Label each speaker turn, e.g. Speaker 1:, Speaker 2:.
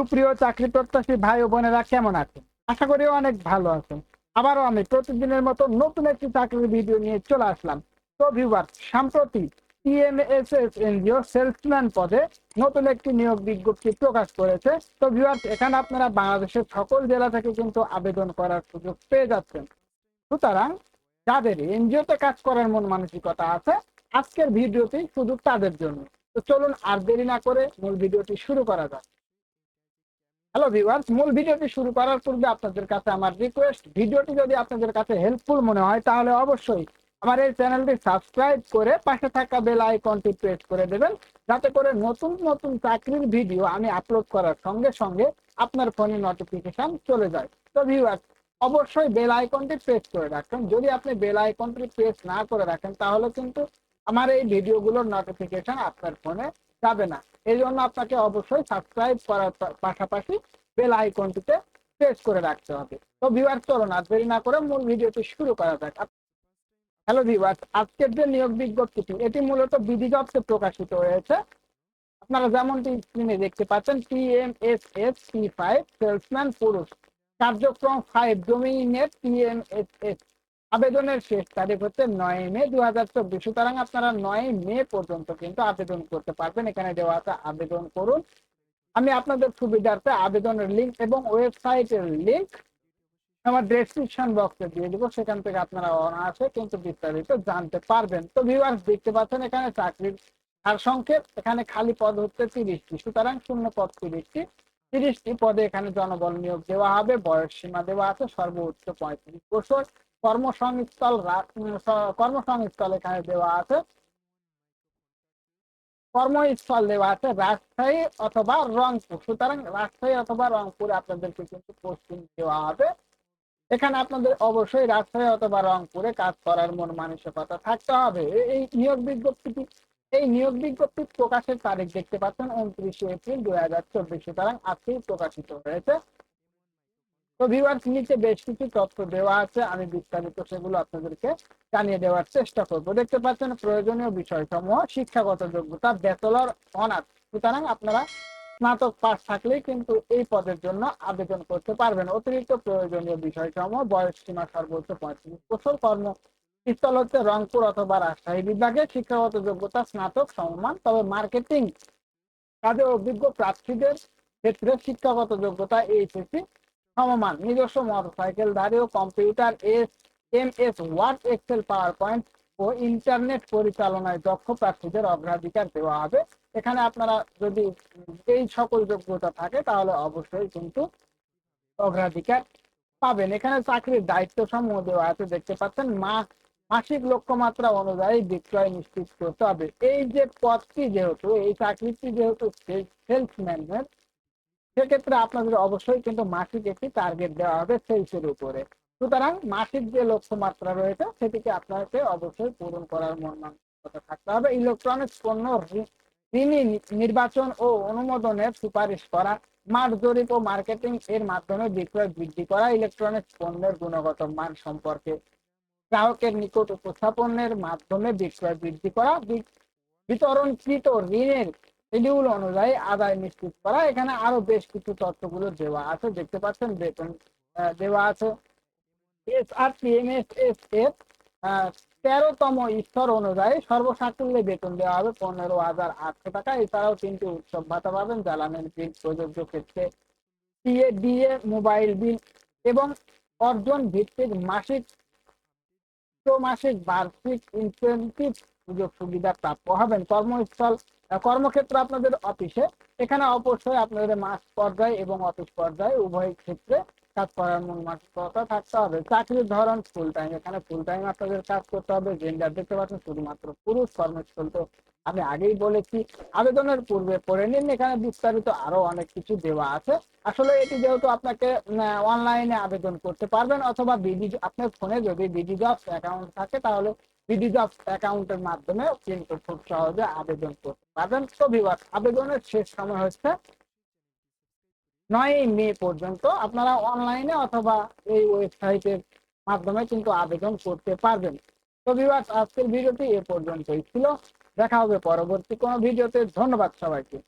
Speaker 1: সুপ্রিয় চাকরি প্রত্যাশী ভাই ও বোনেরা কেমন আছেন? আশা করি অনেক ভালো আছেন। আবারও আমি প্রতিদিনের মতো নতুন একটি চাকরির ভিডিও নিয়ে চলে আসলাম। তো ভিউয়ার সাম্প্রতি এনজিও সেলসম্যান পদে নতুন একটি নিয়োগ বিজ্ঞপ্তি প্রকাশ করেছে। তো এখানে আপনারা বাংলাদেশের সকল জেলা থেকে কিন্তু আবেদন করার সুযোগ পেয়ে যাচ্ছেন। সুতরাং যাদের এনজিওতে কাজ করার মন মানসিকতা আছে, আজকের ভিডিওটি শুধু তাদের জন্য। তো চলুন আর দেরি না করে মূল ভিডিওটি শুরু করা যাক। হ্যালো ভিউয়ার্স মূল ভিডিওটি শুরু করার পূর্বে আপনাদের কাছে আমার রিকোয়েস্ট ভিডিওটি যদি আপনাদের কাছে হেল্পফুল মনে হয়, তাহলে অবশ্যই আমার এই চ্যানেলটি সাবস্ক্রাইব করে পাশে থাকা বেল আইকনটি প্রেস করে দেবেন, যাতে করে নতুন নতুন চাকরির ভিডিও আমি আপলোড করার সঙ্গে সঙ্গে আপনার ফোনে নোটিফিকেশন চলে যায়। তো ভিউয়ার্স অবশ্যই বেল আইকনটি প্রেস করে রাখবেন যদি আপনি বেল আইকনটি প্রেস না করে রাখেন, তাহলে কিন্তু আমার এই ভিডিওগুলোর নোটিফিকেশন আপনার ফোনে যাবে না। এই জন্য আপনাকে অবশ্যই সাবস্ক্রাইব করার পাশাপাশি বেল আইকনটিতে প্রেস করে রাখতে হবে। তো ভিউয়ার চলুন, আর দেরি না করে মূল ভিডিওটি শুরু করা যাক। হ্যালো ভিউয়ার্স আজকের যে নিয়োগ বিজ্ঞপ্তিটি, এটি মূলত জবসে প্রকাশিত হয়েছে। আপনারা যেমনটি স্ক্রিনে দেখতে পাচ্ছেন T M S S P five salesman পুরুষ। কার্যক্রম ফাইভ ডোমিনেট টিএমএসএস আবেদনের শেষ তারিখ হচ্ছে নয় মে দু হাজার চব্বিশ। সুতরাং আপনারা নয় মে পর্যন্ত কিন্তু আবেদন করতে পারবেন। এখানে দেওয়া আছে আবেদন করুন। আমি আপনাদের সুবিধার্থে আবেদনের লিঙ্ক এবং ওয়েবসাইটের লিঙ্ক আমার ডেসক্রিপশন বক্সে দিয়ে দিব। সেখান থেকে আপনারা অনায়াসে কিন্তু বিস্তারিত জানতে পারবেন। তো ভিউয়ার্স দেখতে পাচ্ছেন এখানে চাকরির সার সংক্ষেপ। এখানে খালি পদ হচ্ছে তিরিশটি। সুতরাং শূন্য পদ তিরিশটি। তিরিশটি পদে এখানে জনবল নিয়োগ দেওয়া হবে। বয়স সীমা দেওয়া আছে। সর্বোচ্চ পঁয়ত্রিশ বছর। কর্মসংস্থল কর্মসংস্থল এখানে দেওয়া আছে। কর্মস্থল দেওয়া আছে রাজশাহী অথবা রংপুর। সুতরাং রাজশাহী অথবা রংপুরে আপনাদেরকে কিন্তু পোস্টিং দেওয়া হবে। এখানে আপনাদের অবশ্যই রাজশাহী অথবা রংপুরে কাজ করার মন মানসিকতা থাকতে হবে। এই নিয়োগ বিজ্ঞপ্তিটি, এই নিয়োগ বিজ্ঞপ্তি প্রকাশের তারিখ দেখতে পাচ্ছেন উনত্রিশে এপ্রিল দুই হাজার চব্বিশ। সুতরাং আজকেই প্রকাশিত হয়েছে। তো ভিউয়ার্স নিচে বেশ কিছু তথ্য দেওয়া আছে, আমি বিস্তারিত সেগুলো আপনাদেরকে জানিয়ে দেওয়ার চেষ্টা করব। দেখতে পাচ্ছেন প্রয়োজনীয় বিষয়সমূহ, শিক্ষাগত যোগ্যতা, ব্যাচেলর, অনার্স। সুতরাং আপনারা স্নাতক পাস থাকলেই কিন্তু এই পদের জন্য আবেদন করতে পারবেন। অতিরিক্ত প্রয়োজনীয় বিষয়সমূহ, বয়স সীমা সর্বোচ্চ পঁয়ত্রিশ বছর, কর্ম স্থল হচ্ছে রংপুর অথবা রাজশাহী বিভাগে, শিক্ষাগত যোগ্যতা, স্নাতক, সমমান, তবে মার্কেটিং কাজে অভিজ্ঞ প্রার্থীদের ক্ষেত্রে শিক্ষাগত যোগ্যতা, এইচএসসি সমমান, নিজস্ব motorcycle ধারী computer S M S word Excel PowerPoint ও ইন্টারনেট পরিচালনায় দক্ষ প্রার্থীদের অগ্রাধিকার দেওয়া হবে। এখানে আপনারা যদি এই সকল যোগ্যতা থাকে, তাহলে অবশ্যই কিন্তু অগ্রাধিকার পাবেন। এখানে চাকরির দায়িত্ব সমূহ দেওয়া আছে, দেখতে পাচ্ছেন। মা, মাসিক লক্ষ্যমাত্রা অনুযায়ী বিক্রয় নিশ্চিত করতে হবে। এই যে পদটি যেহেতু, এই চাকরিটি যেহেতু সেলসম্যানের সেক্ষেত্রে আপনাদের অবশ্যই কিন্তু মাসিক একটি টার্গেট দেওয়া হবে সেলসের উপরে। সুতরাং মাসিক যে লক্ষ্যমাত্রা রয়েছে, সেটিকে আপনাকে অবশ্যই পূরণ করার মন মানসিকতা থাকতে হবে। ইলেকট্রনিক্স পণ্য ঋণী নির্বাচন ও অনুমোদনের সুপারিশ করা, মাঠ জরিপ ও মার্কেটিং এর মাধ্যমে বিক্রয় বৃদ্ধি করা ইলেকট্রনিক্স পণ্যের গুণগত মান সম্পর্কে গ্রাহকের নিকট উপস্থাপনের মাধ্যমে বিক্রয় বৃদ্ধি করা বিতরণকৃত ঋণের শিডিউল অনুযায়ী আদায় নিশ্চিত করা। এখানে আরও বেশ কিছু তথ্যগুলো দেওয়া আছে। দেখতে পাচ্ছেন বেতন দেওয়া আছে। এস আর তেরোতম স্তর অনুযায়ী সর্বসাকুল্যে বেতন দেওয়া হবে পনেরো হাজার আটশো টাকা। এছাড়াও তিনটি উৎসব ভাতা পাবেন জ্বালানির বিল, প্রযোজ্য ক্ষেত্রে সিএ ডিএ মোবাইল বিল এবং অর্জন ভিত্তিক মাসিক মাসিক বার্ষিক ইনসেন্টিভ সুযোগ সুবিধা প্রাপ্য হবেন। কর্মস্থল কর্মক্ষেত্র আপনাদের অফিসে। এখানে অবশ্যই আপনাদের মাস পর্যায়ে এবং অফিস পর্যায়ে উভয় ক্ষেত্রে কাজ করার মূল মানসিকতা থাকতে হবে। চাকরির ধরন ফুল টাইম এখানে ফুল টাইম আপনাদের কাজ করতে হবে। জেন্ডার দেখতে পাচ্ছেন, শুধুমাত্র পুরুষ কর্মস্থল। তো আমি আগেই বলেছি, আবেদনের পূর্বে পড়ে নিন। এখানে বিস্তারিত আরও অনেক কিছু দেওয়া আছে। আসলে এটি যেহেতু আপনাকে অনলাইনে আবেদন করতে পারবেন, অথবা বিডি আপনার ফোনে যদি বিডি জবস অ্যাকাউন্ট থাকে, তাহলে বিডি জবস অ্যাকাউন্টের মাধ্যমে কিন্তু খুব সহজে আবেদন করতে পারবেন। তো আবেদনের শেষ সময় হচ্ছে নয় মে পর্যন্ত আপনারা অনলাইনে অথবা এই ওয়েবসাইটের মাধ্যমে কিন্তু আবেদন করতে পারবেন। তো ভিউয়ার্স আজকের ভিডিওটি এ পর্যন্তই ছিল। দেখা হবে পরবর্তী কোনো ভিডিওতে। ধন্যবাদ সবাইকে।